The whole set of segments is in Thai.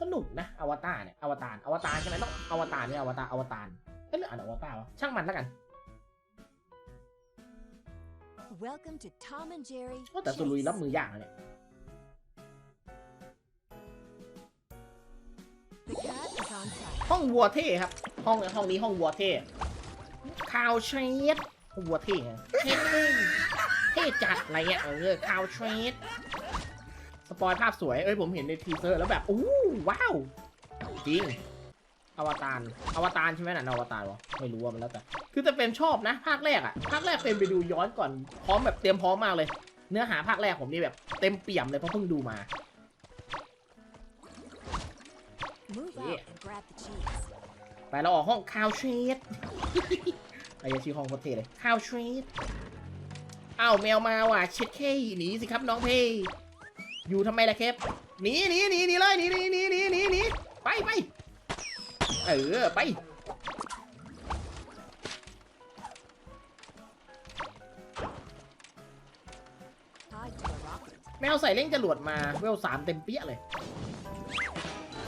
สนุกนะอวตารเนี่ยอวตารอวตารใช่ไหมต้องอวตารเนี่ยอวตารอวตารเอ้ยหรืออ่านอวตารวะช่างมันแล้วกัน Welcome to Tom and Jerry. ว่าแต่สุรุย Chase. รับมือยากนะเนี่ย The cat is on site. ห้องวัวเท่ครับ ห้องห้องนี้ห้องวัวเท่คาวเทรดห้องวัวเท่ไงเท่เท่จัดอะไรเงี้ยเออคาวเทรดส ปอยภาพสวย เอ้ยผมเห็นในทีเซอร์แล้วแบบอู้ว้าว จริง อวตาร อวตารใช่ไหมน่ะอวตารวะ ไม่รู้ว่ามันแล้วแต่ คือแต่เป็นชอบนะ ภาคแรกอะภาคแรกเป็นไปดูย้อนก่อน พร้อมแบบเตรียมพร้อมมากเลย เนื้อหาภาคแรกผมนี่แบบเต็มเปี่ยมเลยเพราะเพิ่งดูมา Move Yeah. out and grab the cheese. ไปเราออกห้องคาวเทรดไปยังชื่อห้องโคตรเท่เลยคาวเทรดอ้าวแมวมาว่ะเช็ดเคหนีสิครับน้องเพ อยู่ทำไมล่ะครับหนีหนีหนีหนีเลยหนีหนีหนีหนีหนีหนีไปไปเออไปแมวใส่เล่งจรวดมาเวลสามเต็มเปี้ยเลย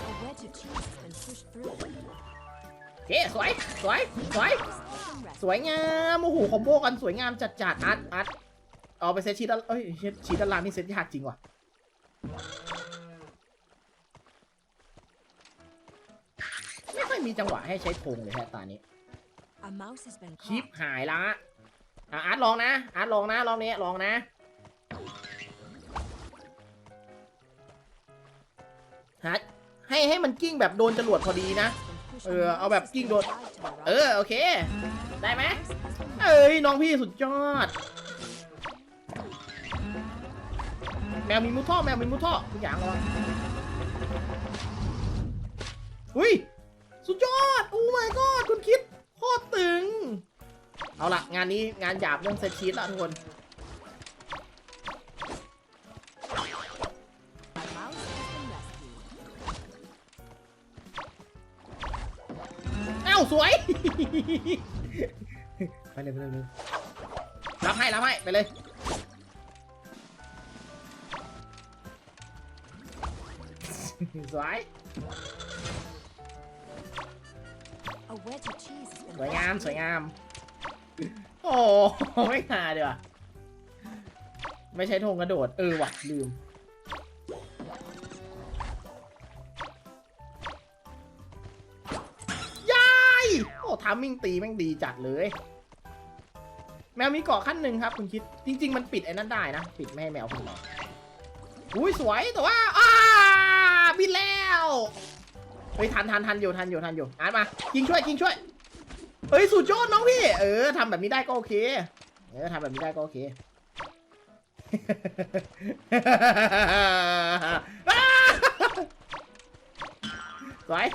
A wedge of cheese has been pushed through. โอเคสวย สวย สวย สวยงามโอ้โหคอมโบกันสวยงามจัดจัดอาร์ตอาร์ตเอาไปเซตชีด้านเอ้ยเซตชีด้านล่างนี่เซตยากจริงว่ะ ไม่ค่อยมีจังหวะให้ใช้ธงเลยแฮะตานี้ A mouse has been ชิป caught. หายละอะอาร์ตลองนะ อาร์ตลองนะลองนี้ลองนะฮะให้ให้มันกิ้งแบบโดนจรวดพอดีนะ Has been pushed. เอ A อเอาแบบ mouse has กิ้ง been โดน tied to a เอ rocket. อโอเค ได้ไหม Mouse has been เอ้ย น้องพี่สุดยอด แมวมีมุท่อแมวมีมุท่อทุกอย่างระวังอุ้ยสุดยอด โอ้ my god คุณคิดโคตรตึง เอาละงานนี้งานหยาบเรื่องเซตชีตละทุกคน เอ้า สวย ไปเลย ไปเลยไปเลยรับให้รับให้ ไปเลย สวย A wedge of cheese has ส been วยงาม rescued. สวยงาม โอ้ไม่หาดีว่ะไม่ใช้ธงกระโดด เออว่ะลืม ยาย โอ้ทามมิ่งตีแม่งดีจัดเลย แมวมีเกาะขั้นหนึ่งครับ คุณคิด จริง ๆ มันปิดไอ้นั้นได้นะ ปิดไม่ให้แมวขึ้นมาอุ้ยสวยแต่ว่าอ้า บินแล้วเฮ้ยทันทันทันอยู่ทันอยู่ทันอยู่อ่านมายิงช่วยยิงช่วยเฮ้ยสุดยอดน้องพี่ เออทำแบบนี้ได้ก็โอเคเออทำแบบนี้ได้ก็โอเคสวย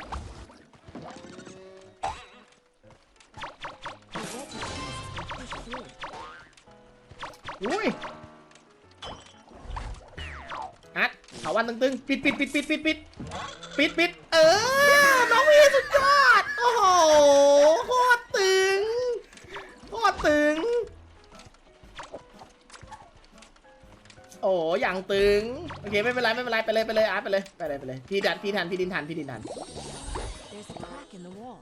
A wedge าวันตึงๆ ปิดปิดปิดปิดปิดปิดปิดปิดเออ น้องพี่สุดยอด โอ้โห โคตรตึง โคตรตึง โอ้อย่างตึง โอเค ไม่เป็นไร ไม่เป็นไร ไปเลย ไปเลย อาร์ตไปเลย ไปเลย ไปเลย พี่ดันพี่ทัน พี่ดินทัน พี่ดินทัน There's a crack in the wall.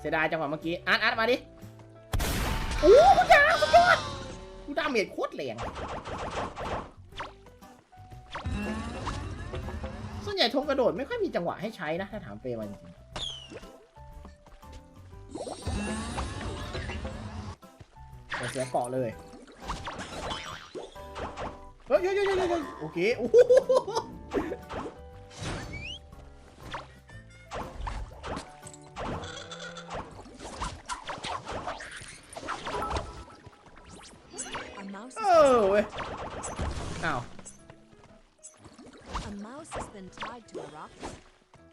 เสียดายจังหวะเมื่อกี้อาร์ตอาร์ตมาดิโอ้คุณดาสุดยอดคุณดาเมจโคตรแรงส่วนใหญ่ธงกระโดดไม่ค่อยมีจังหวะให้ใช้นะ ถ้าถามเฟย์มาจริงเดี๋ยวเสียเกาะเลยเฮ้ยเฮ้ยเฮ้ยเฮ้ยเฮ้ยโอเคโอ้โห เอ has อเว้ย อ้าว A mouse has been tied to a rocket.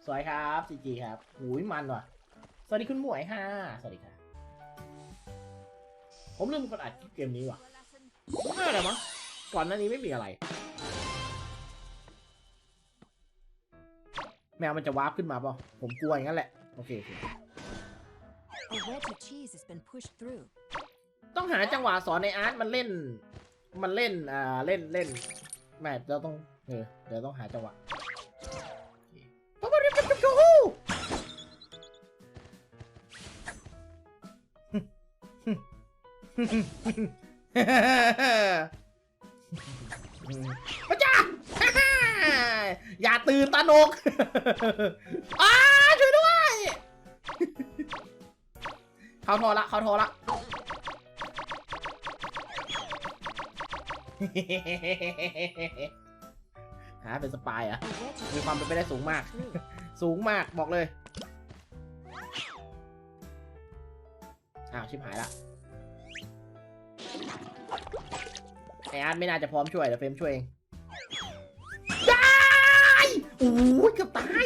สวยครับจีจีครับหูยมันว่ะ สวัสดีคุณหมวยค่ะ สวัสดีค่ะ ผมลืมกดอัดคลิปเกมนี้ว่ะไม่อะไรมั้ง ก่อนหน้านี้ไม่มีอะไร แมวมันจะวาร์ปขึ้นมาเปล่าผมกลัวอย่างนั้นแหละ โอเคโอเค A wedge of cheese has been pushed through. ต้องหาจังหวะสอนในอาร์ตมันเล่น มันเล่น อ่า เล่นเล่นแม่เราต้อง เออ เดี๋ยวต้องหาจังหวะปั๊บปั๊บปั๊บปั๊บปั๊บพระเจ้าอย่าตื่นตานกอ้าช่วยด้วย เขาโทรละ เขาโทรละ หาเป็นสปายเหรอะ A wedge of มีความเป็นไปได้สูงมาก through. สูงมากบอกเลย อ้าว ชิบหายละไออาร์ตไม่น่าจะพร้อมช่วยเดี๋ยวเฟรมช่วยเองได้โอ้ยเกือบตาย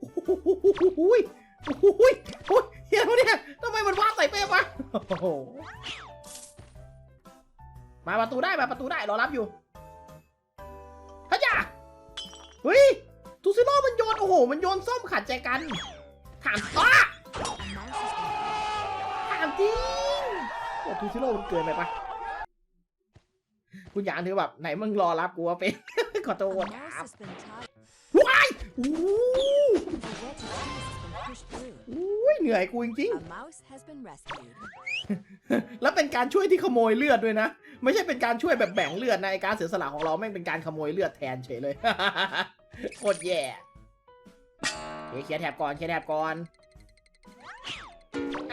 โอ้ยโอ้ยโอ้ยเฮียเนี่ยทำไมมันวาดใส่เป้วะโอ้โห มาประตูได้มาประตูได้รอรับอยู่ฮะจ้าเฮ้ยทูซิโร่มันโยนโอ้โห มันโยนส้มขัดใจกัน ถามอ้า A mouse has been ถามจริงโอ้ทูซิโร่มันเกินไปปะคุณยานถือแบบไหนมึงรอรับกูว่าเป็นขอโท A ษ mouse ครับ has been tied. ว้ายอู้ A wedge of cheese has been pushed through. อู้ยเหนื่อยกูจริง A mouse has been rescued. ๆแล้วเป็นการช่วยที่ขโมยเลือดด้วยนะ ไม่ใช่เป็นการช่วยแบบแบ่งเลือดนะไอการเสียสละของเราแม่งเป็นการขโมยเลือดแทนเฉยเลยโคตรแย่เฮ้ยเคลียร์แถบก่อนเคลียร์แถบก่อน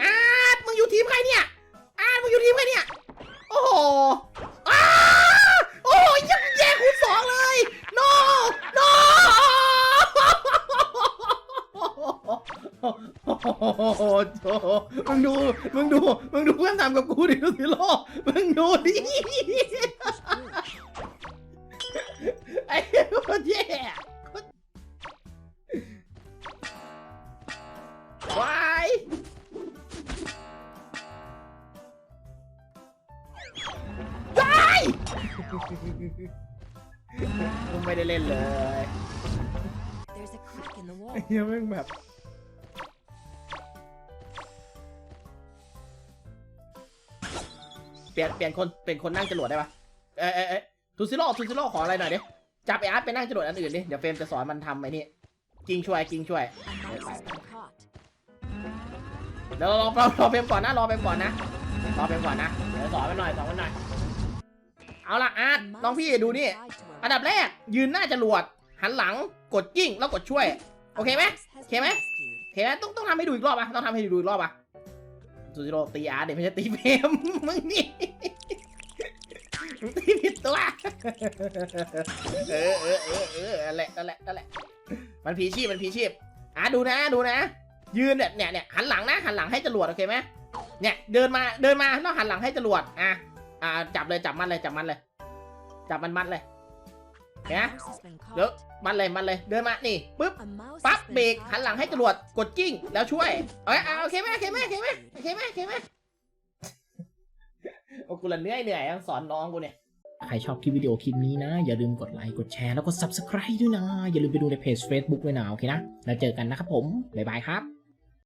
อาร์ตมึงอยู่ทีมใครเนี่ยอาร์ตมึงอยู่ทีมใครเนี่ย โอ้โหอ้าโอ้โหยังแย่คูณสองเลย no no โอ้โหโจมึงดู มึงดู มึงดูเพื่อนทำกับกูดิดูสิโลมึงดูดิ ไอ้โคตรแย่วายวายมึงไม่ได้เล่นเลย There's a crack in the wall. เฮียแม่งแบบ ปลี่ยนเปลี่ยนคนเป็นคนนั่งจรวดได้ปะเอ้ยเอ้ยเอ้ยทูซิโร่ทูซิโร่ขออะไรหน่อยดิจับไออาร์ตไปนั่งจรวดอันอื่นดิเดี๋ยวเฟรมจะสอนมันทำไอ้นี่กิงช่วยกิงช่วย A mouse has been caught. เดี๋ยวรอรอรอเฟรมก่อนนะรอเฟรมก่อนนะรอเฟรมก่อนนะเดี๋ยวสอนมันหน่อยสอนมันหน่อยเอาละอาร์ต A mouse น้องพี่ has ดู been นี่ tied to a อันดับแรกยืนหน้าจรวดหันหลังกดกิ้งแล้วกดช่วย โอเคไหม mouse has โอเคไหม been rescued. โอเคไหมต้องต้องทำให้ดูอีกรอบอะต้องทำให้ดูอีกรอบอะ ซูซิโร่ตีอาร์เดี๋ยวไม่ใช่ตีเฟรมมึงนี่ตีผิดตัวเออเออเออเออนั่นแหละนั่นแหละนั่นแหละมันพีชีพมันพีชีพอะดูนะดูนะ ยืนเนี่ยเนี่ยเนี่ยหันหลังนะหันหลังให้จรวดโอเคไหมเนี่ยเดินมาเดินมาแล้วหันหลังให้จรวดอะอ่าจับเลยจับมันเลยจับมันเลย จับมันมัดเลย A Yeah. mouse has been เดี๋ยวมันเลยมันเลยเดินมานี่ปึ๊บปั๊บเบรกหันหลังให้ a จรวดกดกิ้งแล้วช่วย A เอ้ยเอา mouse โอเคไหมโอเคไหมโอเคไหมโอเคไหมโอเคไหมโอ้กูละเหนื่อยเหนื่อยยังสอนน้องกูเนี่ยใครชอบคลิปวิดีโอคลิปนี้นะ อย่าลืมกดไลค์กดแชร์แล้วก็ subscribe ด้วยนะ อย่าลืมไปดูในเพจ Facebook ด้วยนะ โอเคนะ แล้วเจอกันนะครับผม บ๊ายบายครับ